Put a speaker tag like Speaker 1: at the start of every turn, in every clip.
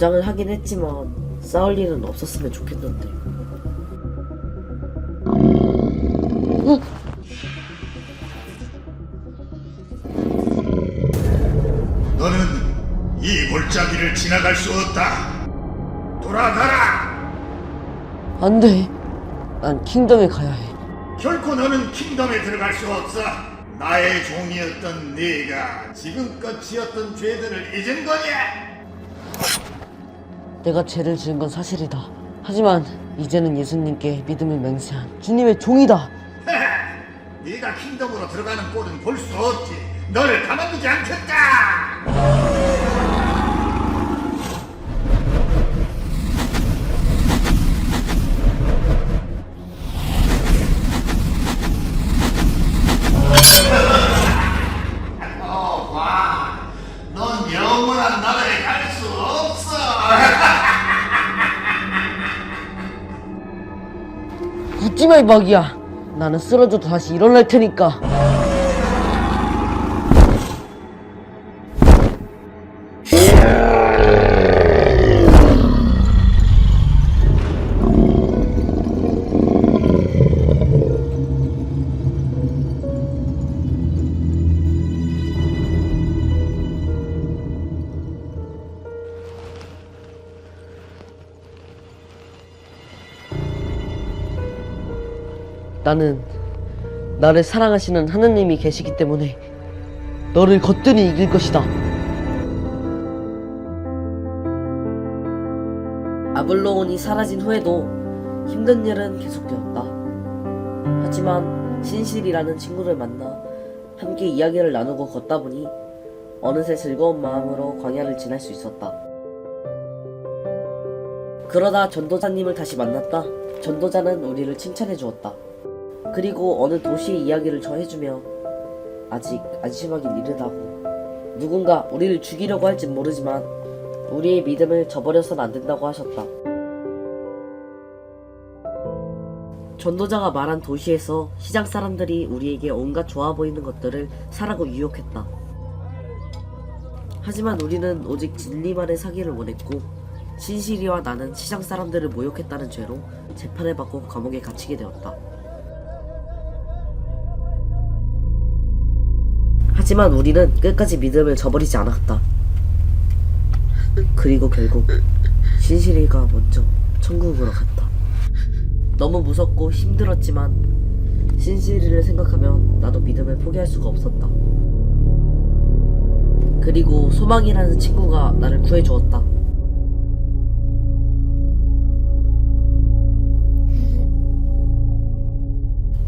Speaker 1: 주장을 하긴 했지만 싸울 일은 없었으면 좋겠는데. 응.
Speaker 2: 너는 이 골짜기를 지나갈 수 없다. 돌아가라.
Speaker 1: 안 돼. 난 킹덤에 가야 해.
Speaker 2: 결코 너는 킹덤에 들어갈 수 없어. 나의 종이었던 네가 지금껏 지었던 죄들을 잊은 거냐?
Speaker 1: 내가 죄를 지은 건 사실이다. 하지만 이제는 예수님께 믿음을 맹세한 주님의 종이다.
Speaker 2: 네가 킹덤으로 들어가는 꼴은 볼 수 없지. 너를 가만두지 않겠다. 어, 와, 넌 영원한 나라에 갈 수 없어.
Speaker 1: 웃지마 이 박이야 나는 쓰러져도 다시 일어날 테니까 나는 나를 사랑하시는 하느님이 계시기 때문에 너를 거뜬히 이길 것이다. 아블로온이 사라진 후에도 힘든 일은 계속되었다. 하지만 신실이라는 친구를 만나 함께 이야기를 나누고 걷다 보니 어느새 즐거운 마음으로 광야를 지날 수 있었다. 그러다 전도자님을 다시 만났다. 전도자는 우리를 칭찬해 주었다. 그리고 어느 도시의 이야기를 전해주며 아직 안심하긴 이르다고 누군가 우리를 죽이려고 할진 모르지만 우리의 믿음을 저버려선 안 된다고 하셨다. 전도자가 말한 도시에서 시장 사람들이 우리에게 온갖 좋아 보이는 것들을 사라고 유혹했다. 하지만 우리는 오직 진리만의 사기를 원했고 신실이와 나는 시장 사람들을 모욕했다는 죄로 재판을 받고 감옥에 갇히게 되었다. 하지만 우리는 끝까지 믿음을 저버리지 않았다. 그리고 결국 신실이가 먼저 천국으로 갔다. 너무 무섭고 힘들었지만 신실이를 생각하면 나도 믿음을 포기할 수가 없었다. 그리고 소망이라는 친구가 나를 구해주었다.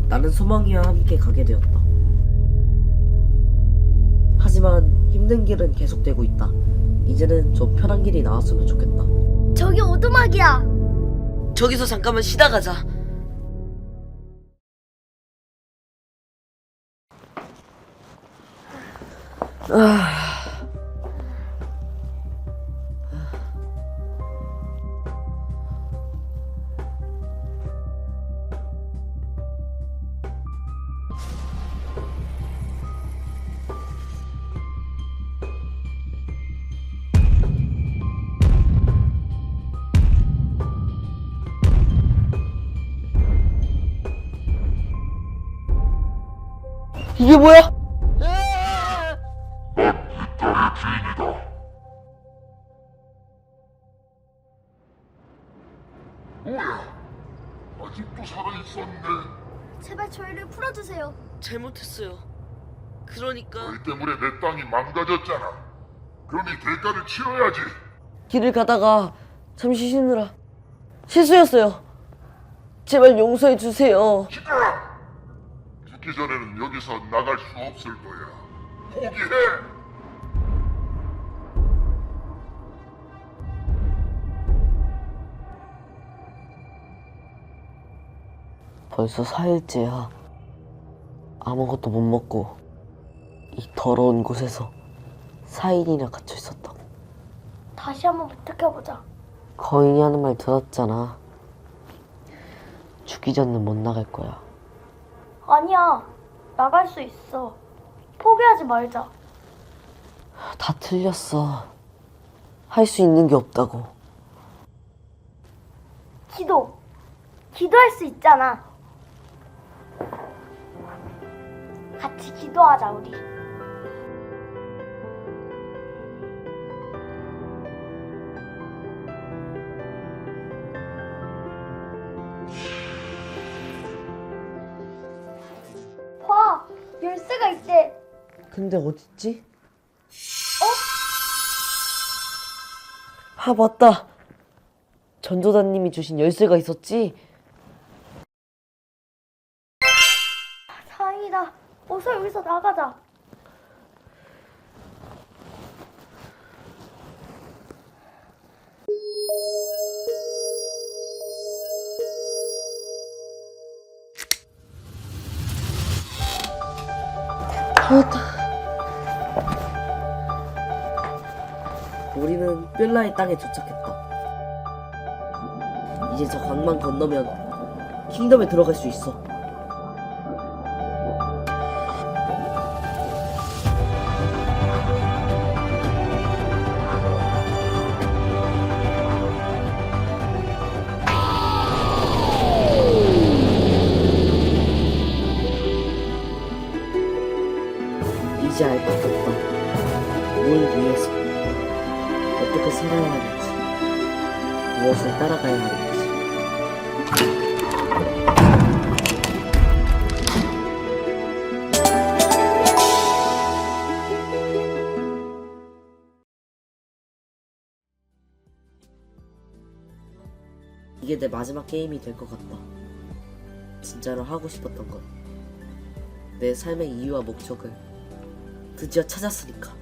Speaker 1: 나는 소망이와 함께 가게 되었다. 하지만 힘든 길은 계속되고 있다. 이제는 좀 편한 길이 나왔으면 좋겠다.
Speaker 3: 저기 오두막이야.
Speaker 1: 저기서 잠깐만 쉬다 가자. 아... 이게 뭐야? 잘못했어요. 그러니까
Speaker 4: 너희 때문에 내 땅이 망가졌잖아. 그러니 대가를 치러야지.
Speaker 1: 길을 가다가 잠시 쉬느라 실수였어요. 제발 용서해 주세요.
Speaker 4: 시끄러! 죽기 전에는 여기서 나갈 수 없을 거야. 포기해!
Speaker 1: 벌써 4일째야. 아무것도 못 먹고 이 더러운 곳에서 4일이나 갇혀 있었다고.
Speaker 3: 다시 한번 부탁해보자.
Speaker 1: 거인이 하는 말 들었잖아. 죽기 전은 못 나갈 거야.
Speaker 3: 아니야. 나갈 수 있어. 포기하지 말자.
Speaker 1: 다 틀렸어. 할 수 있는 게 없다고.
Speaker 3: 기도. 기도할 수 있잖아. 같이 기도하자, 우리. 카메가 있대.
Speaker 1: 근데 어딨지? 어? 아 맞다. 전도사님이 주신 열쇠가 있었지?
Speaker 3: 다행이다. 어서 여기서 나가자.
Speaker 1: 좋았다. 우리는 뻬라의 땅에 도착했다. 이제 저 강만 건너면 킹덤에 들어갈 수 있어. 어떻게 살아야 하는지, 무엇을 따라가야 하는지. 이게 내 마지막 게임이 될 것 같다. 진짜로 하고 싶었던 것. 내 삶의 이유와 목적을 드디어 찾았으니까.